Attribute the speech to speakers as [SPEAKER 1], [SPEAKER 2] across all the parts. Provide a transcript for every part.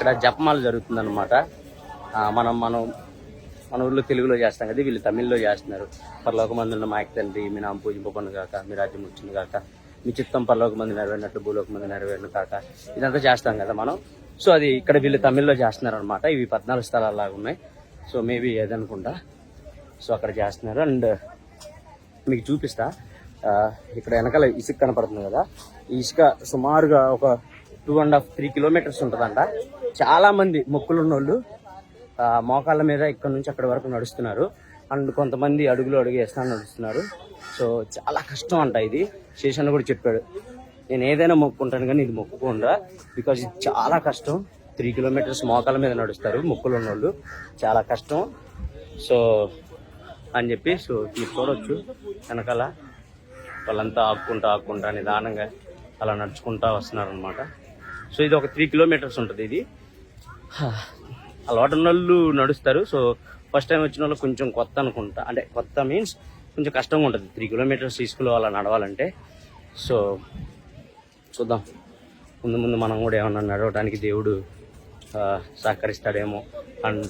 [SPEAKER 1] ఇక్కడ జపమాల జరుగుతుందన్నమాట. మనం మనం మన ఊర్లో తెలుగులో చేస్తాం కదా వీళ్ళు తమిళ్ళో చేస్తున్నారు. పరలోక మందులను ఉన్న మాయక తండ్రి మీ నామ పూజింపబడును కాక మీ రాజ్యం వచ్చింది కాక మీ చిత్తం పరలోక మంది నెరవేరినట్టు భూలోక మంది నెరవేరిన కాక ఇదంతా చేస్తాం కదా మనం. సో అది ఇక్కడ వీళ్ళు తమిళ్ళో చేస్తున్నారు అనమాట ఇవి పద్నాలుగు స్థలాలు లాగా ఉన్నాయి. So maybe ఏదనుకుంటా. సో అక్కడ చేస్తున్నారు. అండ్ మీకు చూపిస్తా. ఇక్కడ వెనకాల ఇసుక కనపడుతుంది కదా. ఈ ఇసుక సుమారుగా ఒక two and half three kilometres ఉంటుందంట. చాలా మంది మొక్కులు ఉన్నోళ్ళు మోకాళ్ళ మీద ఇక్కడ నుంచి అక్కడ వరకు నడుస్తున్నారు. అండ్ కొంతమంది అడుగులు అడుగు వేస్తాను నడుస్తున్నారు. సో చాలా కష్టం అంట ఇది. శేషన్న కూడా చెప్పాడు నేను ఏదైనా మొక్కుంటాను కానీ ఇది మొక్కుకుండా బికాజ్ ఇది చాలా కష్టం. త్రీ కిలోమీటర్స్ మోకాళ్ళ మీద నడుస్తారు మొక్కులు ఉన్నోళ్ళు చాలా కష్టం. సో అని చెప్పి సో మీరు వెనకాల వాళ్ళంతా ఆపుకుంటా ఆపుకుంటా నిదానంగా అలా నడుచుకుంటా వస్తున్నారు అనమాట సో ఇది ఒక త్రీ కిలోమీటర్స్ ఉంటుంది ఇది. అలవాటు ఉన్న వాళ్ళు నడుస్తారు. సో ఫస్ట్ టైం వచ్చిన వాళ్ళు కొంచెం కొత్త అనుకుంటా. అంటే కొత్త మీన్స్ కొంచెం కష్టంగా ఉంటుంది. త్రీ కిలోమీటర్స్ తీసుకులో అలా నడవాలంటే. సో చూద్దాం. ముందు ముందు మనం కూడా ఏమన్నా నడవడానికి దేవుడు సహకరిస్తాడేమో అండ్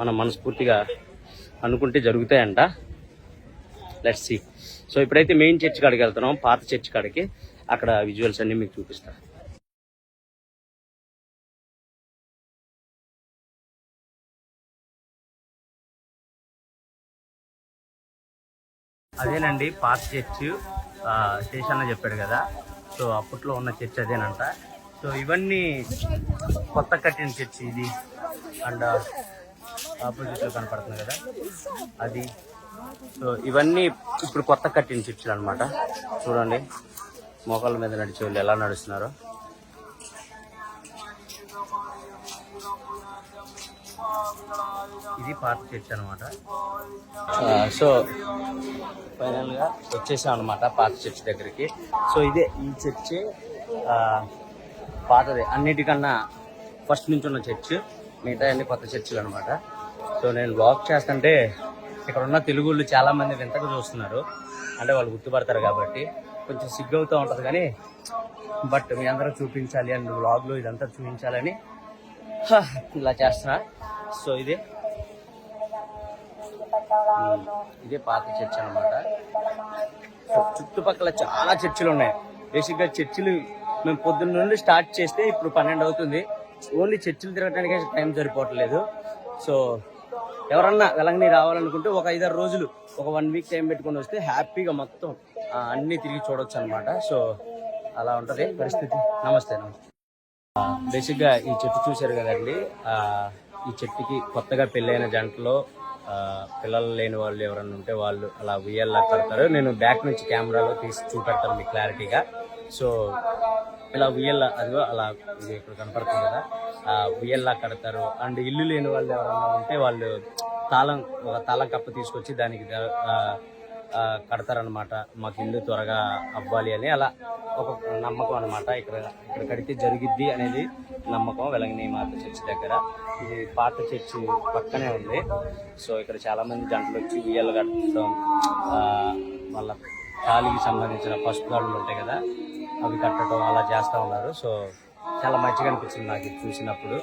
[SPEAKER 1] మనం మనస్ఫూర్తిగా అనుకుంటే జరుగుతాయంట. లెట్స్ సి సో ఇప్పుడైతే మెయిన్ చర్చ్ కాడికి వెళ్తున్నాం. పాత చర్చ్ కాడికి. అక్కడ విజువల్స్ అన్నీ మీకు చూపిస్తాను అదేనండి పాత చర్చ్ శేషన్న చెప్పాడు కదా. సో అప్పట్లో ఉన్న చర్చ్ అదేనంట. సో ఇవన్నీ కొత్త కట్టిన చర్చ్ ఇది. అండ్ ఆపోజిట్లో కనపడుతుంది కదా. అది. సో ఇవన్నీ ఇప్పుడు కొత్త కట్టిన చర్చ్లు అనమాట చూడండి మోకాళ్ళ మీద నడిచే వాళ్ళు ఎలా నడుస్తున్నారో. ఇది పాత చర్చ్ అనమాట సో ఫైనల్గా వచ్చేసాం అనమాట పాత చర్చ్ దగ్గరికి. సో ఇదే ఈ చర్చ్ పాతది. అన్నిటికన్నా ఫస్ట్ నుంచి ఉన్న చర్చ్. మిగతా అన్ని కొత్త చర్చిలు అనమాట సో నేను వాక్ చేస్తుంటే ఇక్కడ ఉన్న తెలుగు వాళ్ళు చాలా మంది వింతగా చూస్తున్నారు. అంటే వాళ్ళు గుర్తుపడతారు కాబట్టి. కొంచెం సిగ్గవుతూ ఉంటుంది కానీ బట్ మీ అందరూ చూపించాలి అండ్ వ్లాగ్లో ఇదంతా చూపించాలని ఇలా చేస్తున్నా. సో ఇదే. ఇదే పాత చర్చ్ అనమాట చుట్టుపక్కల చాలా చర్చిలు ఉన్నాయి. బేసిక్గా చర్చిలు మేము పొద్దున్న నుండి స్టార్ట్ చేస్తే ఇప్పుడు పన్నెండు అవుతుంది. ఓన్లీ చర్చిలు తిరగడానికే టైం సరిపోవట్లేదు. సో ఎవరన్నా వెలంగిని రావాలనుకుంటే ఒక ఐదారు రోజులు ఒక వన్ వీక్ టైం పెట్టుకొని వస్తే హ్యాపీగా మొత్తం అన్నీ అన్ని తిరిగి చూడొచ్చు అనమాట సో అలా ఉంటది పరిస్థితి. నమస్తే నమస్తే. బేసిక్గా ఈ చెట్టు చూశారు కదండి. ఈ చెట్టుకి కొత్తగా పెళ్ళైన జంటలో పిల్లలు లేని వాళ్ళు ఎవరన్నా ఉంటే వాళ్ళు అలా ఉయ్యాలా కడతారు. నేను బ్యాక్ నుంచి కెమెరాలో తీసి చూపెడతాను మీకు క్లారిటీగా. సో ఇలా ఉయ్యల్లా అదిగో అలా ఇది ఇక్కడ కనపడుతుంది కదా. ఉయ్యల్లా కడతారు. అండ్ ఇల్లు లేని వాళ్ళు ఎవరన్నా ఉంటే వాళ్ళు తాళం ఒక తాళం కప్ప తీసుకొచ్చి దానికి కడతారనమాట మాకు ఇల్లు త్వరగా అవ్వాలి అని అలా ఒక నమ్మకం అనమాట ఇక్కడ ఇక్కడ కడితే జరిగిద్ది అనేది నమ్మకం వెలంగిని మాత చర్చి దగ్గర. ఇది పాత చర్చి పక్కనే ఉంది. సో ఇక్కడ చాలామంది జంటలు వచ్చి ఉయ్యాలు కట్టడం ఆ, వాళ్ళ కాలికి సంబంధించిన పసుపు గాడులు ఉంటాయి కదా అవి కట్టడం అలా చేస్తూ ఉన్నారు. సో చాలా మంచిగా అనిపించింది నాకు చూసినప్పుడు.